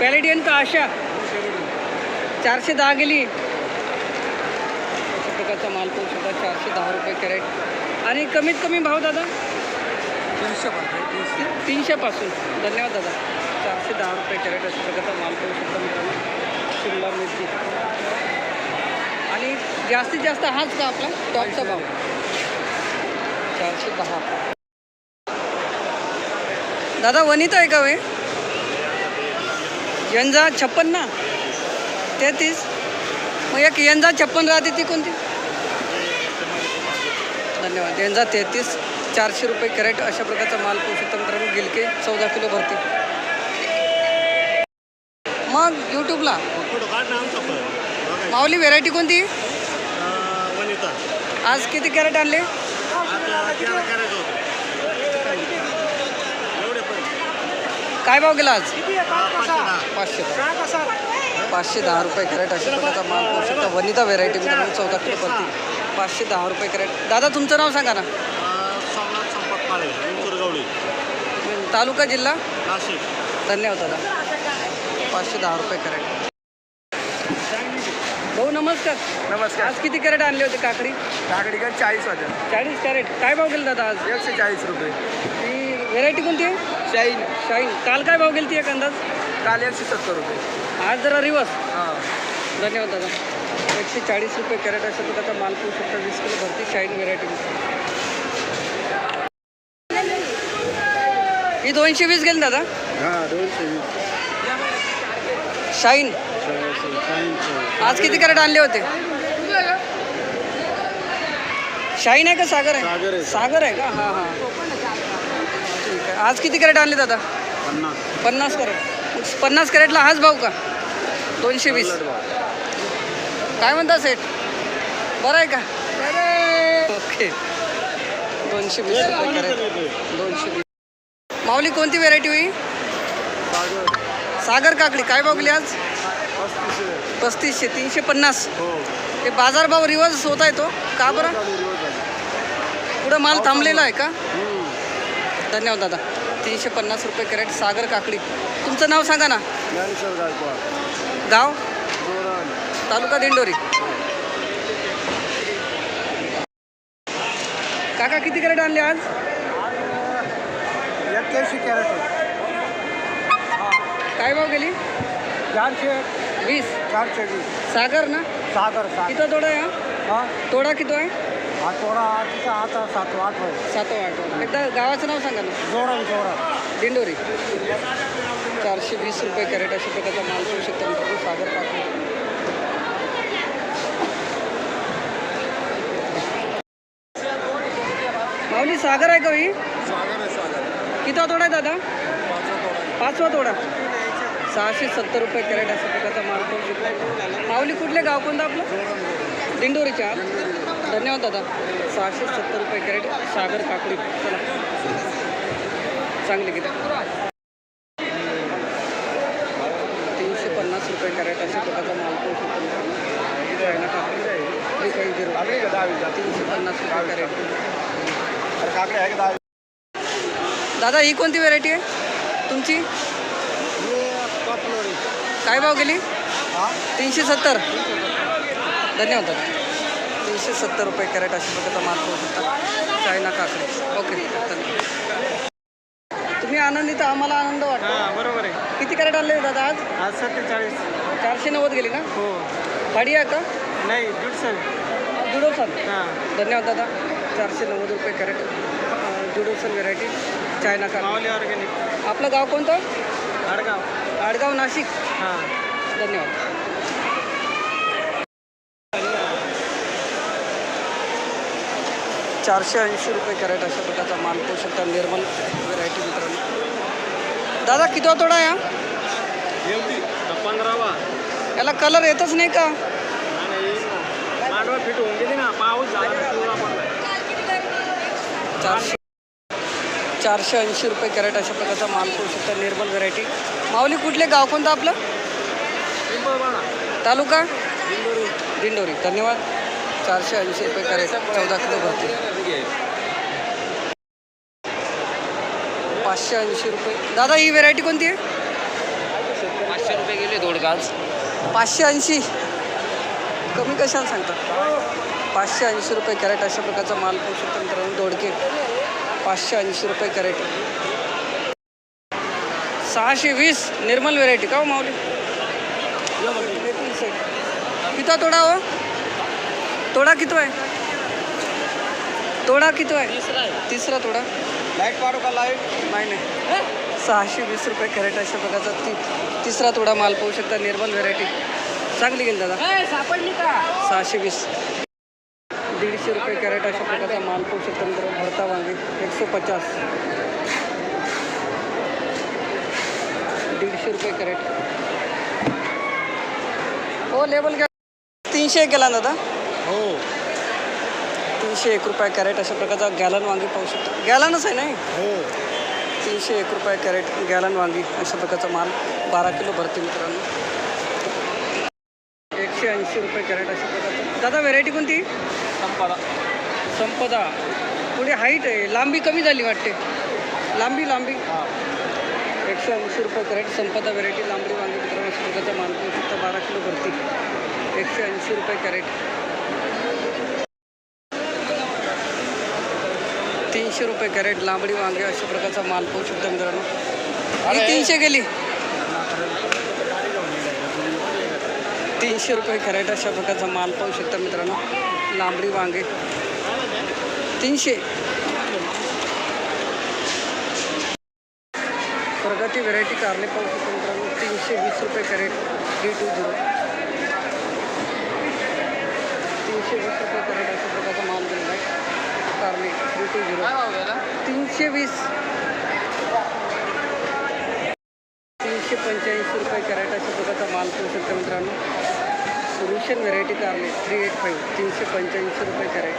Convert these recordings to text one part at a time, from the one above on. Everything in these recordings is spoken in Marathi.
पॅलेडियन का आशा? चारशे दहा गेली. अशा प्रकारचा माल पाहू शकता चारशे दहा रुपये कॅरेट. आणि कमीत कमी भाव दादा? तीनशे तीनशे. तीनशेपासून. धन्यवाद दादा. चारशे दहा रुपये कॅरेट अशा प्रकारचा माल पाहू शकता मित्रांनो. शिमला मिरची. आणि जास्तीत जास्त हाच का आपला? टॉपचा भाव. चारशे दहा. दादा वनिता आहे का वे? यंजा छप्पन ना? तेहतीस? मग एक यंजा छप्पन राहते ती कोणती? धन्यवाद. यंजा तेहतीस चारशे रुपये कॅरेट अशा प्रकारचा माल शकता मित्रांनो गिलके चौदा किलो भरते. मग यूट्यूबला. माऊली व्हेरायटी कोणती? आज किती कॅरेट आणले आता त्याला करायचं होतं एवढे पण काय भाव गेला आज? पाचशे दहा. पाचशे दहा. रुपये कॅरेट अशा प्रकारचा माल पाहू शकता. वनिता व्हेरायटी मित्रांनो चौदा किलो भरती पाचशे दहा रुपये कॅरेट. दादा तुमचं नाव सांगा ना. तालुका जिल्हा? नाशिक. धन्यवाद दादा. पाचशे दहा रुपये कॅरेट. भाऊ नमस्कार. नमस्कार. आज किती कॅरेट आणले होते? काकडी? काकडी का चाळीस हजार चाळीस कॅरेट. काय भाव गेला दादा आज? एकशे चाळीस रुपये. व्हेरायटी कोणती आहे? शाईन शाईन काल काय भाव गेली ती एक अंदाज? काल एकशे सत्तर रुपये. आज जरा रिवर्स हां. धन्यवाद दादा. एकशे चाळीस रुपये कॅरेट अशा प्रकारचा माल पाहू शकता. वीस किलो भरती शाईन व्हेरायटी ही दोनशे वीस गेली दादा. हां दोनशे वीस. शाईन आज किती कॅरेट आणले होते? शाईन आहे का सागर आहे. सागर आहे का? हां हां. आज किती कॅरेट आणले दादा? पन्नास. पन्नास कॅरेट. पन्नास कॅरेटला हाच भाव का? दोनशे वीस. काय म्हणता सेठ? बरं आहे का? ओके. दोनशे वीस रुपये कॅरेट. दोनशे वीस. माऊली कोणती व्हेरायटी होई? सागर. काकडी. काय गेली आज? पस्तीसशे. तीनशे पन्नास. हो. हे बाजारभाव रिवर्स होत आहे तो. का बरं? पुढं माल थांबलेला आहे का? धन्यवाद दादा. तीनशे पन्नास रुपये कॅरेट सागर काकडी. तुमचं नाव सांगा ना. गाव? तालुका दिंडोरी. काका किती कॅरेट आणले आज? एक्क्याऐंशी कॅरेट काय भाव गेली? चारशे. वीस. चारशे वीस. सागर ना? सागर सागर. किती तोडा आहे तोडा किती आहे? थोडा तिचा आता सात आठ आहे सातो आठ एकदा गावाचं नाव सांगा ना. जोरण जोरण दिंडोरी. चारशे वीस रुपये कॅरेट अशा प्रकारचा माल पाहू शकता. मित्रांनो सागर काकडी माऊली सागर आहे का ही? सागर आहे सागर. किती तोडा आहे दादा? पाचवा थोडा पाचवा तोडा. सहाशे सत्तर रुपये कॅरेट अशा प्रकारचा माल पाहू शकता. माऊली कुठले गाव कोणतं आपलं? दिंडोरीच्या. धन्यवाद दादा. सहाशे सत्तर रुपये कॅरेट. सागर काकडी. चला. चांगले किती? तीनशे पन्नास रुपये कॅरेट अशा प्रकारचा माल शकतो मित्रांनो. चायना काकडी. काही झिरो तीनशे पन्नास रुपये कॅरेट. दादा ही कोणती व्हेरायटी आहे? तुमची? काय भाव गेली? तीनशे सत्तर. धन्यवाद दादा. तीनशे सत्तर रुपये कॅरेट अशा प्रकारचा माल पाहू शकता चायना काकडी. ओके धन्यवाद. तुम्ही आनंदी तर आम्हाला आनंद वाटतो. हां बरोबर आहे. किती कॅरेट आणले दादा आज? आज सत्तेचाळीस. चारशे नव्वद गेली ना हो. गाडी आहे का? नाही दीडशे जुडोसन. हां. धन्यवाद दादा. चारशे नव्वद रुपये कॅरेट. जुडोसन व्हेरायटी चायना का माऊली ऑर्गॅनिक. आपलं गाव कोणतं? आडगाव. आडगाव नाशिक. हां. धन्यवाद. चारशे ऐंशी रुपये कॅरेट अशा प्रकारचा माल पाहू शकता निर्मल व्हेरायटी मित्रांनो. दादा किती तोडा? एवढी पंधरावा याला कलर येतच नाही का? मांडवा फिट होऊन गेली ना पाऊस झाला पिवळा पडला चारशे चारशे ऐंशी रुपये कॅरेट अशा प्रकारचा माल पाहू शकता निर्मल व्हेरायटी माऊली कुठले गाव कोणतं आपलं? तालुका? दिंडोरी. दिंडोरी. धन्यवाद. चारशे ऐंशी रुपये कॅरेट चौदा किलो भरते. पाचशे ऐंशी रुपये. दादा ही व्हेरायटी कोणती आहे? पाचशे रुपये गेले दोडकाच पाचशे ऐंशी. कमी कशाला सांगता? पाचशे ऐंशी रुपये कॅरेट अशा प्रकारचा माल पाहू शकतो मित्रांनो दोडके. पाचशे ऐंशी रुपये कॅरेट. सहाशे वीस निर्मल व्हेरायटी का हो माऊली? किती तोडा हो? तोडा किती आहे? तोडा किती आहे? तिसरा तोडा. लाइट पाडू का लाइट नाही नाही. सहाशे वीस रुपये कॅरेट अशा प्रकारचा ती तिसरा तोडा माल पाहू शकता निर्मल व्हेरायटी चांगली गेली दादा. सापडली का? सहाशे वीस. दीडशे रुपये कॅरेट अशा प्रकारचा माल पाहू शकता मित्रांनो भरता वांगे एकशे पचास. दीडशे रुपये कॅरेट. हो लेबल घ्या. तीनशे एक गेला ना दादा. हो. तीनशे एक रुपये कॅरेट अशा प्रकारचा गॅलन वांगी पाहू शकता. गॅलनच आहे नाही हो? तीनशे एक रुपये कॅरेट गॅलन वांगी अशा प्रकारचा माल बारा किलो भरते मित्रांनो. एकशे ऐंशी रुपये कॅरेट अशा प्रकारचा. दादा व्हेरायटी कोणती? संपाला संपदा. पुढे हाईट आहे. लांबी कमी झाली वाटते. लांबी लांबी. हां. एकशे ऐंशी रुपये कॅरेट संपदा व्हेरायटी लांबडी वांगी मित्रांनो अशा प्रकारचा माल पाहू शकता. बारा किलो भरती. एकशे ऐंशी रुपये कॅरेट. तीनशे रुपये कॅरेट लांबडी वांगे अशा प्रकारचा माल पाहू शकता मित्रांनो. ही तीनशे गेली. तीनशे रुपये कॅरेट अशा प्रकारचा माल पाहू शकता मित्रांनो. लांबडी वांगे. तीनशे. प्रगती व्हेरायटी कारले पाहू शकतो मित्रांनो. तीनशे वीस रुपये कॅरेट. डी टू झिरो तीनशे वीस रुपये कॅरेट अशा प्रकारचा माल दिलेला चार्ली. थ्री टू झिरो तीनशे वीस. तीनशे पंच्याऐंशी रुपये कॅरेट अशा प्रकारचा माल करू शकतो मित्रांनो. Solution variety Charlie. Three eight five. तीनशे पंच्याऐंशी रुपये कॅरेट.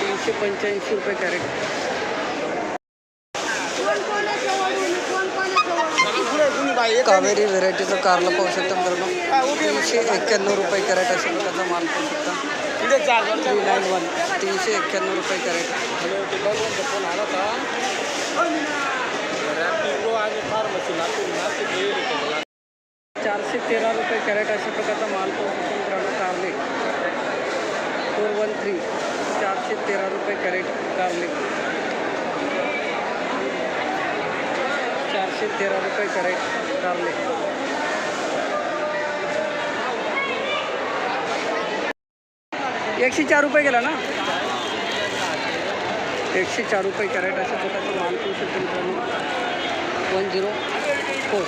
तीनशे पंच्याऐंशी रुपये कॅरेट. कावेरी व्हेरायटीचं कारलं पाहू शकता मित्रांनो. तीनशे एक्क्याण्णव रुपये कॅरेट अशा प्रकारचा माल पाहू शकता. थ्री नाईन वन तीनशे एक्क्याण्णव रुपये कॅरेट. चारशे तेरा रुपये कॅरेट अशा प्रकारचा माल पाहू शकतो मित्रांनो कारले. फोर वन थ्री चारशे तेरा रुपये कॅरेट कारले. चारशे तेरा रुपये कॅरेट कारले एकशे चार रुपये गेला ना? एकशे चार रुपये कॅरेट अशा प्रकारचा माल पाहू शकतो वन झिरो फोर।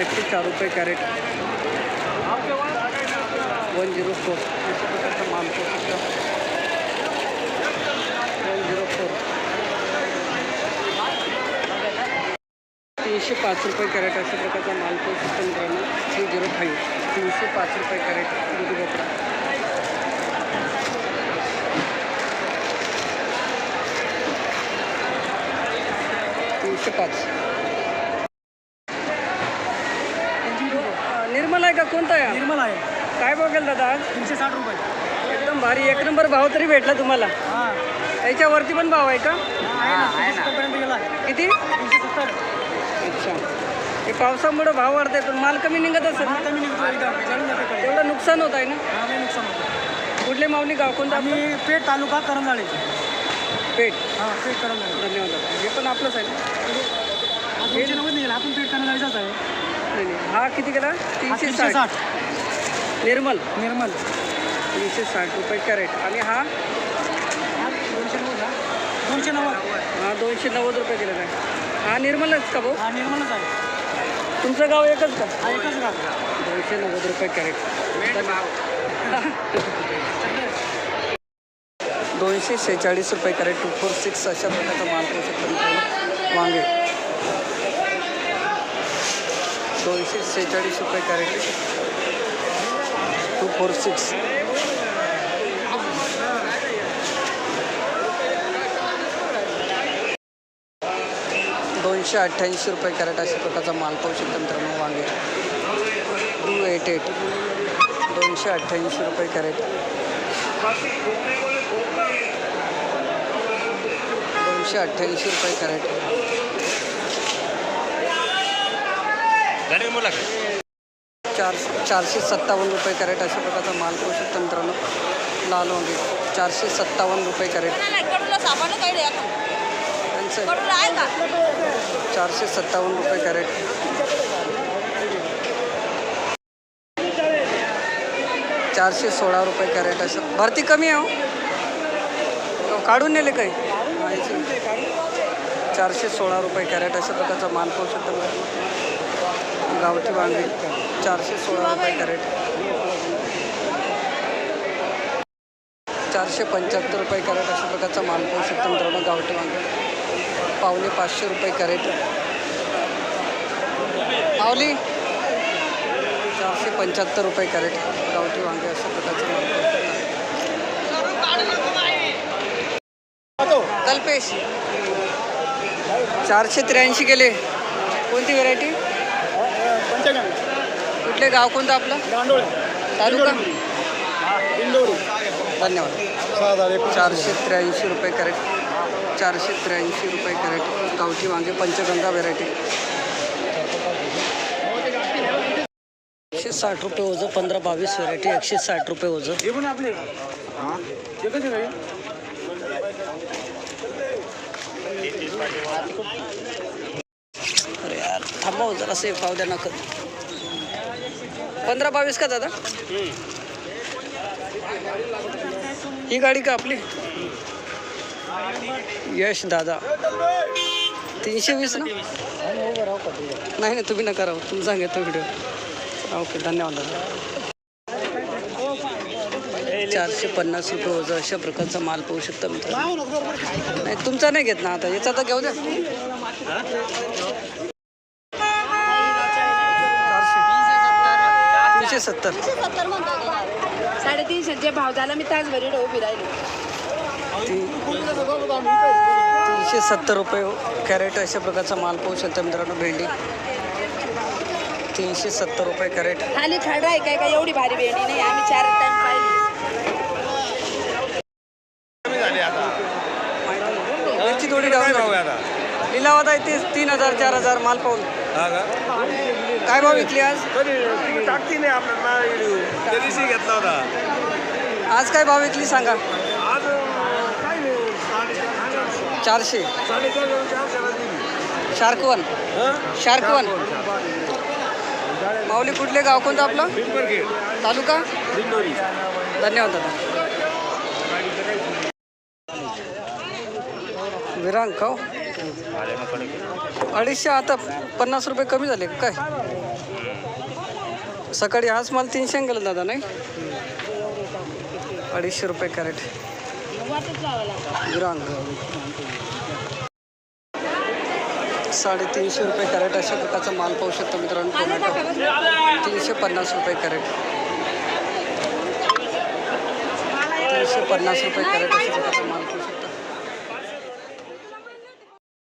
एकशे चार रुपये कॅरेट। वन झिरो फोर अशा प्रकारचा माल पाहू शकता तीनशे पाच रुपये कॅरेट अशा प्रकारचा माल पाहू शकतो मित्रांनो थ्री झिरो फाईव्ह. तीनशे पाच रुपये कॅरेट दुधी भोपळा. तीनशे पाच. निर्मल आहे का? कोणता आहे? निर्मल आहे. काय बघेल दादा? आज तीनशे साठ रुपये. एकदम भारी. एक नंबर भाव तरी भेटला तुम्हाला. हां. त्याच्यावरती पण भाव आहे का? आहे ना. पर्यंत गेला. किती? तीनशे सत्तर. अच्छा हे पावसामुळे भाव वाढताय पण माल कमी निघत असेल ना? कमी निघतो एकदम जमीन जाते कडे तेवढं नुकसान होत आहे ना? हा नुकसान होतं कुठले माऊली गाव? कोणतं आम्ही पेठ तालुका करंजाळे. पेठ. हां पेठ करंजाळे. धन्यवाद दादा. हे पण आपलंच आहे ना? दोनशे नव्वद निघाला. आपण पेठ करंजाळेचाच आहे. नाही नाही. हा किती हा तीनशे तीनशे साठ. साठ. निर्मल. निर्मल. तीनशे साठ रुपये कॅरेट. आणि हा? हा दोनशे नव्वद हा. दोनशे नव्वद. हा दोनशे नव्वद रुपये गेलेला आहे हा निर्मलच का भाऊ? हा निर्मलच आहे. तुमचं गाव एकच का? हा एकच गाव. दोनशे नव्वद रुपये कॅरेट. दोनशे शेहेचाळीस रुपये कॅरेट टू फोर सिक्स अशा प्रकारचा माल पाहू शकतो वांगे दोनशे शेहेचाळीस रुपये कॅरेट. टू फोर सिक्स एकशे अठ्ठ्याऐंशी रुपये कॅरेट अशा प्रकारचा माल पाहू शकतो मित्रांनो वांगे. टू एट एट दोनशे अठ्ठ्याऐंशी रुपये कॅरेट. दोनशे अठ्ठ्याऐंशी रुपये कॅरेट. चार चारशे सत्तावन्न रुपये कॅरेट अशा प्रकारचा माल पाहू शकतो मित्रांनो. लाल वांगे. चारशे सत्तावन्न रुपये कॅरेट. का? चारशे सत्तावन्न रुपये कॅरेट. चारशे सोळा रुपये कॅरेट असं भरती कमी आहे हो. काढून नेले काही? माहिती. चारशे सोळा रुपये कॅरेट अशा प्रकारचा माल पाहू शकतो. गावठी वांगे चारशे सोळा रुपये कॅरेट. चारशे पंच्याहत्तर रुपये कॅरेट अशा प्रकारचा माल पाहू शकतो मित्रांनो गावठी वांगे. पावणे पाचशे रुपये कॅरेट. पावली चारशे पंच्याहत्तर रुपये कॅरेट. गावठी वांगे अशा प्रकारचे. कल्पेश चारशे त्र्याऐंशी केले. कोणती व्हेरायटी कुठले गाव कोणतं आपलं? तालुका? धन्यवाद. चारशे त्र्याऐंशी रुपये कॅरेट. चारशे त्र्याऐंशी रुपये कॅरेट गावठी वांगे पंचगंगा व्हेरायटी. एकशे साठ रुपये ओझं पंधरा बावीस व्हेरायटी एकशे साठ रुपये ओझं. हे अरे यार थांबा जरा सेफ पाव द्या नकद पंधरा बावीस का दादा? ही गाडी का आपली? यश दादा. तीनशे वीस ना? नाही नाही तुम्ही नका राहू. तुम्ही सांगितलं व्हिडिओ ओके धन्यवाद दादा. चारशे पन्नास रुपये होतं अशा प्रकारचा माल पाहू शकता मित्र नाही तुमचा नाही घेत ना आता. याचा तर घेऊ द्या. तीनशे सत्तर. सत्तर जे भाव झाला मी तासभरी उभी राहिली. तीनशे सत्तर रुपये कॅरेट अशा प्रकारचा माल पाहू शकता मित्रांनो भेंडी. तीनशे सत्तर रुपये कॅरेट. खाली खडा आहे काय काय एवढी भारी भेंडी नाही आम्ही चार टाइम पाहिली. थोडी डाऊन. लिलावात आहे ते तीन हजार चार हजार माल पाहून. काय भाव विकली आज? टाकती नाही आपल्याला घेतला होता. आज काय भाव विकली सांगा आज काय नाही साडेचार चारशे. साडेचार चारशेला दिली शार्कवन. शार्कवन. माऊली कुठले गाव कोणतं आपलं? तालुका? धन्यवाद दादा. विरांग खाऊ. अडीचशे आता पन्नास रुपये कमी झाले काय? सकाळी आज माल तीनशे गेलं दादा नाही? अडीचशे रुपये कॅरेट. विरांग साडेतीनशे रुपये कॅरेट अशा प्रकारचा माल पाहू शकतो मित्रांनो. टोमॅटो तीनशे पन्नास रुपये कॅरेट. तीनशे पन्नास रुपये कॅरेट अशा प्रकारचा माल